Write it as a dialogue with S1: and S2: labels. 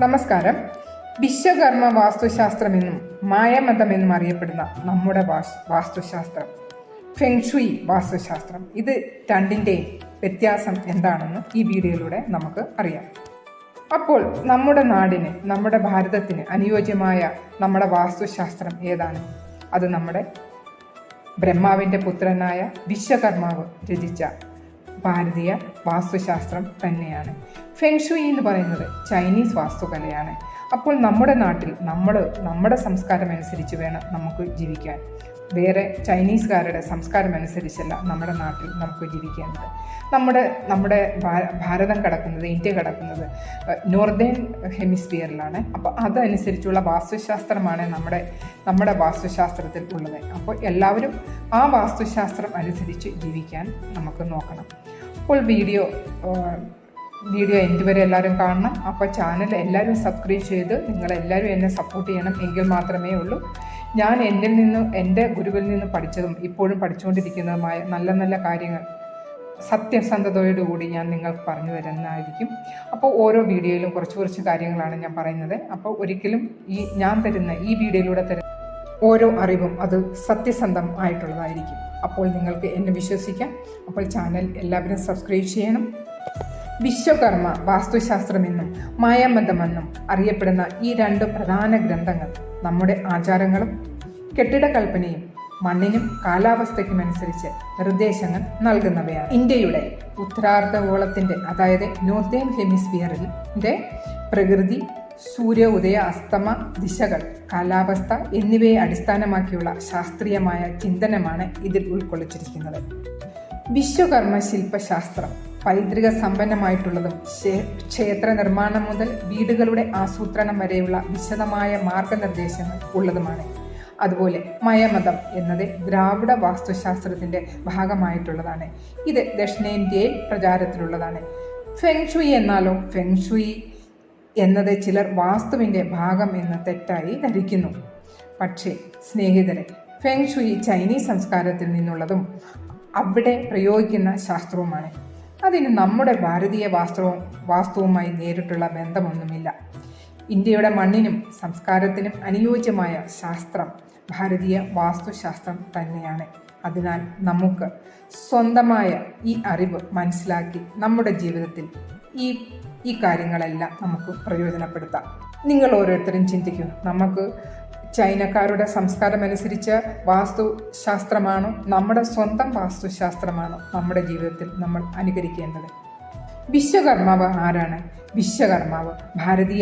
S1: നമസ്കാരം. വിശ്വകർമ്മ വാസ്തുശാസ്ത്രമെന്നും മായമതമെന്നും അറിയപ്പെടുന്ന നമ്മുടെ വാസ് വാസ്തുശാസ്ത്രം. ഫെങ്ഷുയി വാസ്തുശാസ്ത്രം. ഇത് രണ്ടിന്റെയും വ്യത്യാസം എന്താണെന്ന് ഈ വീഡിയോയിലൂടെ നമുക്ക് അറിയാം. അപ്പോൾ നമ്മുടെ നാടിന് നമ്മുടെ ഭാരതത്തിന് അനുയോജ്യമായ നമ്മുടെ വാസ്തുശാസ്ത്രം ഏതാണ്? അത് നമ്മുടെ ബ്രഹ്മാവിന്റെ പുത്രനായ വിശ്വകർമാവ് രചിച്ച ഭാരതീയ വാസ്തുശാസ്ത്രം തന്നെയാണ്. ഫെങ്ഷുയി എന്ന് പറയുന്നത് ചൈനീസ് വാസ്തുകലയാണ്. അപ്പോൾ നമ്മുടെ നാട്ടിൽ നമ്മൾ നമ്മുടെ സംസ്കാരം അനുസരിച്ച് വേണം നമുക്ക് ജീവിക്കാൻ. വേറെ ചൈനീസുകാരുടെ സംസ്കാരം അനുസരിച്ചല്ല നമ്മുടെ നാട്ടിൽ നമുക്ക് ജീവിക്കേണ്ടത്. നമ്മുടെ നമ്മുടെ ഭാരതം കിടക്കുന്നത് ഇന്ത്യ കിടക്കുന്നത് നോർത്തേൺ ഹെമിസ്ഫിയറിലാണ്. അപ്പോൾ അതനുസരിച്ചുള്ള വാസ്തുശാസ്ത്രമാണ് നമ്മുടെ നമ്മുടെ വാസ്തുശാസ്ത്രത്തിൽ ഉള്ളത്. അപ്പോൾ എല്ലാവരും ആ വാസ്തുശാസ്ത്രം അനുസരിച്ച് ജീവിക്കാൻ നമുക്ക് നോക്കണം. അപ്പോൾ വീഡിയോ വീഡിയോ എന്റെ വരെ എല്ലാവരും കാണണം. അപ്പോൾ ചാനൽ എല്ലാവരും സബ്സ്ക്രൈബ് ചെയ്ത് നിങ്ങളെല്ലാവരും എന്നെ സപ്പോർട്ട് ചെയ്യണം എങ്കിൽ മാത്രമേ ഉള്ളൂ. ഞാൻ എന്നിൽ നിന്ന് എന്റെ ഗുരുവിൽ നിന്ന് പഠിച്ചതും ഇപ്പോഴും പഠിച്ചുകൊണ്ടിരിക്കുന്നതുമായ നല്ല നല്ല കാര്യങ്ങൾ സത്യസന്ധതയോടുകൂടി ഞാൻ നിങ്ങൾക്ക് പറഞ്ഞു തരുന്നതായിരിക്കും. അപ്പോൾ ഓരോ വീഡിയോയിലും കുറച്ച് കുറച്ച് കാര്യങ്ങളാണ് ഞാൻ പറയുന്നത്. അപ്പോൾ ഒരിക്കലും ഈ ഞാൻ തരുന്ന ഈ വീഡിയോയിലൂടെ തരുന്ന ഓരോ അറിവും അത് സത്യസന്ധം ആയിട്ടുള്ളതായിരിക്കും. അപ്പോൾ നിങ്ങൾക്ക് എന്നെ വിശ്വസിക്കാം. അപ്പോൾ ചാനൽ എല്ലാവരും സബ്സ്ക്രൈബ് ചെയ്യണം. വിശ്വകർമ്മ വാസ്തുശാസ്ത്രമെന്നും മായാമതമെന്നും അറിയപ്പെടുന്ന ഈ രണ്ട് പ്രധാന ഗ്രന്ഥങ്ങൾ നമ്മുടെ ആചാരങ്ങളും കെട്ടിടകൽപ്പനയും മണ്ണിനും കാലാവസ്ഥയ്ക്കും അനുസരിച്ച് നിർദ്ദേശങ്ങൾ നൽകുന്നവയാണ്. ഇന്ത്യയുടെ ഉത്തരാർദ്ധഗോളത്തിന്റെ അതായത് നോർത്തേൺ ഹെമിസ്ഫിയറിന്റെ പ്രകൃതി സൂര്യ ഉദയ അസ്തമ ദിശകൾ കാലാവസ്ഥ എന്നിവയെ അടിസ്ഥാനമാക്കിയുള്ള ശാസ്ത്രീയമായ ചിന്തനമാണ് ഇതിൽ ഉൾക്കൊള്ളിച്ചിരിക്കുന്നത്. വിശ്വകർമ്മ ശില്പശാസ്ത്രം പൈതൃക സമ്പന്നമായിട്ടുള്ളതും. ക്ഷേത്ര നിർമ്മാണം മുതൽ വീടുകളുടെ ആസൂത്രണം വരെയുള്ള വിശദമായ മാർഗനിർദ്ദേശങ്ങൾ ഉള്ളതുമാണ്. അതുപോലെ മയമതം എന്നത് ദ്രാവിഡ വാസ്തുശാസ്ത്രത്തിന്റെ ഭാഗമായിട്ടുള്ളതാണ്. ഇത് ദക്ഷിണേന്ത്യയിൽ പ്രചാരത്തിലുള്ളതാണ്. ഫെങ്ഷുയി എന്നാലോ ഫെങ്ഷുയി എന്നത് ചിലർ വാസ്തുവിന്റെ ഭാഗം എന്ന് തെറ്റായി ധരിക്കുന്നു. പക്ഷേ സ്നേഹിതരെ ഫെങ്ഷുയി ചൈനീസ് സംസ്കാരത്തിൽ നിന്നുള്ളതും അവിടെ പ്രയോഗിക്കുന്ന ശാസ്ത്രവുമാണ്. അതിന് നമ്മുടെ ഭാരതീയ വാസ്തുവും വാസ്തുവുമായി നേരിട്ടുള്ള ബന്ധമൊന്നുമില്ല. ഇന്ത്യയുടെ മണ്ണിനും സംസ്കാരത്തിനും അനുയോജ്യമായ ശാസ്ത്രം ഭാരതീയ വാസ്തുശാസ്ത്രം തന്നെയാണ്. അതിനാൽ നമുക്ക് സ്വന്തമായ ഈ അറിവ് മനസ്സിലാക്കി നമ്മുടെ ജീവിതത്തിൽ ഈ ഈ കാര്യങ്ങളെല്ലാം നമുക്ക് പ്രയോജനപ്പെടുത്താം. നിങ്ങൾ ഓരോരുത്തരും ചിന്തിക്കും നമുക്ക് ചൈനക്കാരുടെ സംസ്കാരമനുസരിച്ച് വാസ്തു വാസ്തുശാസ്ത്രമാണോ നമ്മുടെ സ്വന്തം വാസ്തുശാസ്ത്രമാണോ നമ്മുടെ ജീവിതത്തിൽ നമ്മൾ അനുകരിക്കേണ്ടത്? വിശ്വകർമാവ് ആരാണ്? വിശ്വകർമാവ് ഭാരതീയ